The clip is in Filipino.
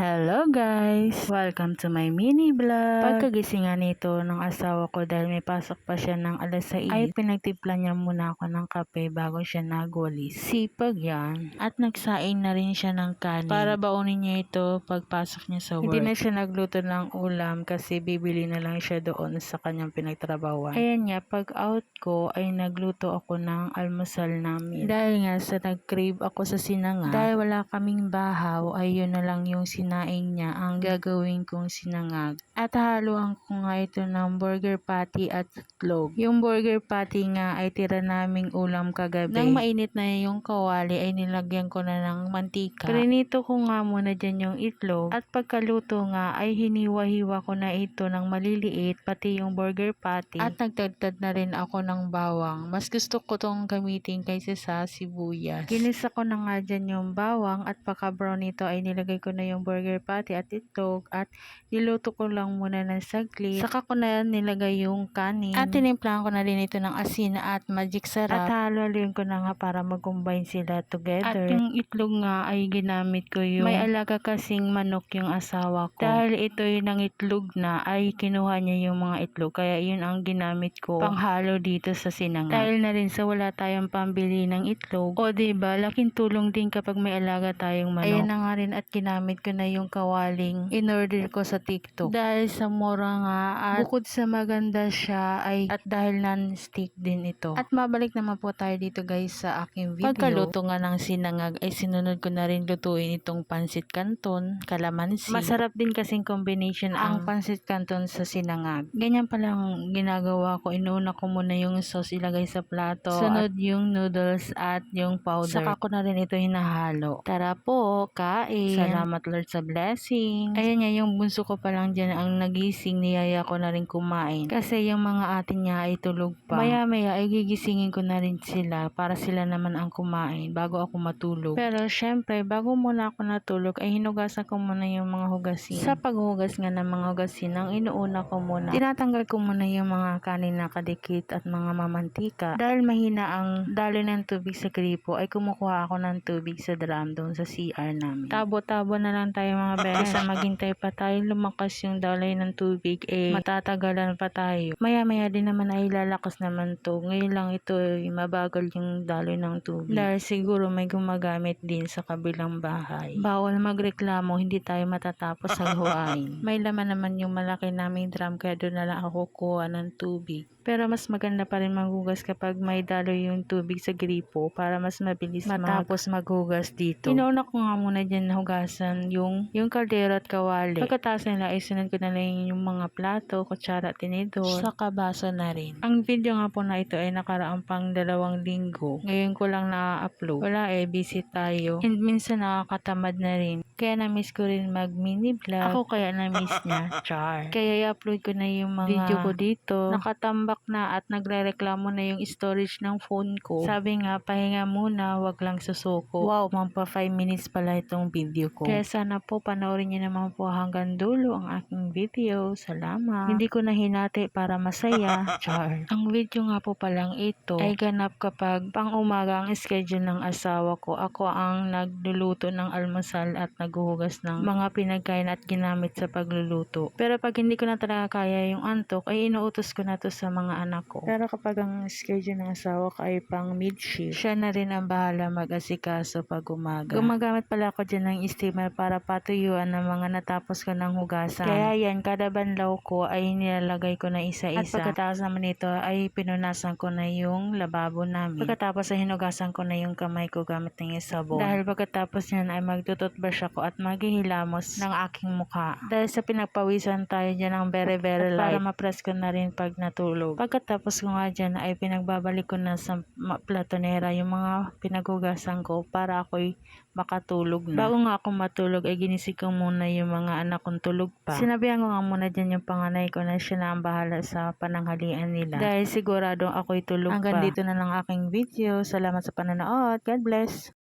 Hello guys! Welcome to my mini vlog. Pagkagising nga nito ng asawa ko dahil may pasok pa siya ng alas 6, ay pinagtimpla niya muna ako ng kape bago siya nagwalis. Sipag yan. At nagsaing na rin siya ng kanin para baunin niya ito pagpasok niya sa work. Hindi na siya nagluto ng ulam kasi bibili na lang siya doon sa kanyang pinagtrabawan. Ayan nga, pag out ko ay nagluto ako ng almusal namin. Dahil nga sa nag-crave ako sa sinangag, dahil wala kaming bahaw, ay yun na lang yung sinaing niya ang gagawin kong sinangag. At haluan ko nga ito ng burger patty at itlog. Yung burger patty nga ay tira naming ulam kagabi. Nang mainit na yung kawali ay nilagyan ko na ng mantika. Prinito ko nga muna dyan yung itlog at pagkaluto nga ay hiniwa-hiwa ko na ito ng maliliit pati yung burger patty at nagtagtad na rin ako ng bawang. Mas gusto ko tong gamitin kaysa sa sibuyas. Ginisa ko na nga dyan yung bawang at pagka-brown nito ay nilagay ko na yung burger patty at itlog at niluto ko lang muna ng saglit. Saka ko na nilagay yung kanin. At tinimplahan ko na rin ito ng asin at magic sarap. At halo-haloin ko na nga para mag-combine sila together. At yung itlog nga ay ginamit ko yung may alaga kasing manok yung asawa ko. Dahil ito yung ng itlog na ay kinuha niya yung mga itlog. Kaya yun ang ginamit ko panghalo dito sa sinangag. Dahil na rin sa wala tayong pambili ng itlog. O diba, laking tulong din kapag may alaga tayong manok. Ayan na nga rin at ginamit ko na yung kawaling in-order ko sa TikTok. Dahil sa mura nga at bukod sa maganda siya ay at dahil non-stick din ito. At mabalik naman po tayo dito guys sa aking video. Pagkaluto nga ng sinangag ay sinunod ko na rin lutuin itong pansit canton, kalamansi. Masarap din kasing combination ang pansit canton sa sinangag. Ganyan palang ginagawa ko. Inuuna ko muna yung sauce ilagay sa plato. Sunod yung noodles at yung powder. Saka ko na rin ito hinahalo. Tara po, kain. Salamat Lord sa blessing. Ayan nga, yung bunso ko pa lang dyan ang nagising, niyaya ko na rin kumain. Kasi yung mga atin niya ay tulog pa. Maya maya ay gigisingin ko na rin sila para sila naman ang kumain bago ako matulog. Pero syempre, bago muna ako natulog ay hinugasan ko muna yung mga hugasin. Sa paghugas nga ng mga hugasin, ang inuuna ko muna, tinatanggal ko muna yung mga kanin na kadikit at mga mamantika. Dahil mahina ang daloy ng tubig sa gripo, ay kumukuha ako ng tubig sa drum doon sa CR namin. Tabo-tabo na lang tayo mga beses sa maghintay pa tayo lumakas yung daloy ng tubig eh matatagalan pa tayo. Maya-maya din naman ay lalakas naman to. Ngayon lang ito ay mabagal yung daloy ng tubig. Dahil siguro may gumagamit din sa kabilang bahay. Bawal magreklamo, hindi tayo matatapos sa gawain. May laman naman yung malaki naming drum kaya doon na lang ako kuha ng tubig. Pero mas maganda pa rin maghugas kapag may daloy yung tubig sa gripo para mas mabilis matapos maghugas dito. Inauna ko nga muna dyan hugasan yung, yung kaldero at kawali. Pagkatapos nila ay sunod ko na lang yung mga plato, kutsara, tinidor, saka baso na rin. Ang video nga po na ito ay nakaraang pang dalawang linggo. Ngayon ko lang na-upload. Wala eh, busy tayo. And minsan nakakatamad na rin. Kaya na-miss ko rin mag mini vlog. Ako kaya na-miss niya. Char. Kaya i-upload ko na yung mga video ko dito. Nakatambak na at nagre-reklamo na yung storage ng phone ko. Sabi nga, pahinga muna, wag lang susuko. Wow, mampa 5 minutes pala itong video ko. Kaya sana po panoorin niyo naman po hanggang dulo ang aking video. Salamat. Hindi ko na hinati para masaya. Char. Ang video nga po palang ito ay ganap kapag pang umaga ang schedule ng asawa ko. Ako ang nagluluto ng almusal at naghuhugas ng mga pinagkain at ginamit sa pagluluto. Pero pag hindi ko na talaga kaya yung antok, ay inuutos ko na to sa mga anak ko. Pero kapag ang schedule ng asawa ko ay pang mid-shift, siya na rin ang bahala mag-asikaso pag umaga. Gumagamit pala ako dyan ng steamer para patuyuan ng mga natapos ko ng hugasan. Kaya yan, kada banlaw ko ay nilalagay ko na isa-isa. At pagkatapos naman nito ay pinunasan ko na yung lababo namin. Pagkatapos ay hinugasan ko na yung kamay ko gamit ng sabon. Dahil pagkatapos yan ay magtututbrush ako at maghihilamos ng aking mukha. Dahil sa pinagpawisan tayo dyan ng very very light. Para ma-press ko na rin pag natulog. Pagkatapos ko nga dyan ay pinagbabalik ko na sa platonera yung mga pinaghugasan ko para ako'y makatulog na. Bago nga ako matulog ay ginising ko muna yung mga anak kong tulog pa. Sinabihan ko nga muna dyan yung panganay ko na siya na ang bahala sa pananghalian nila. Dahil sigurado ako'y tulog Hanggang pa. dito na lang aking video. Salamat sa panonood. God bless.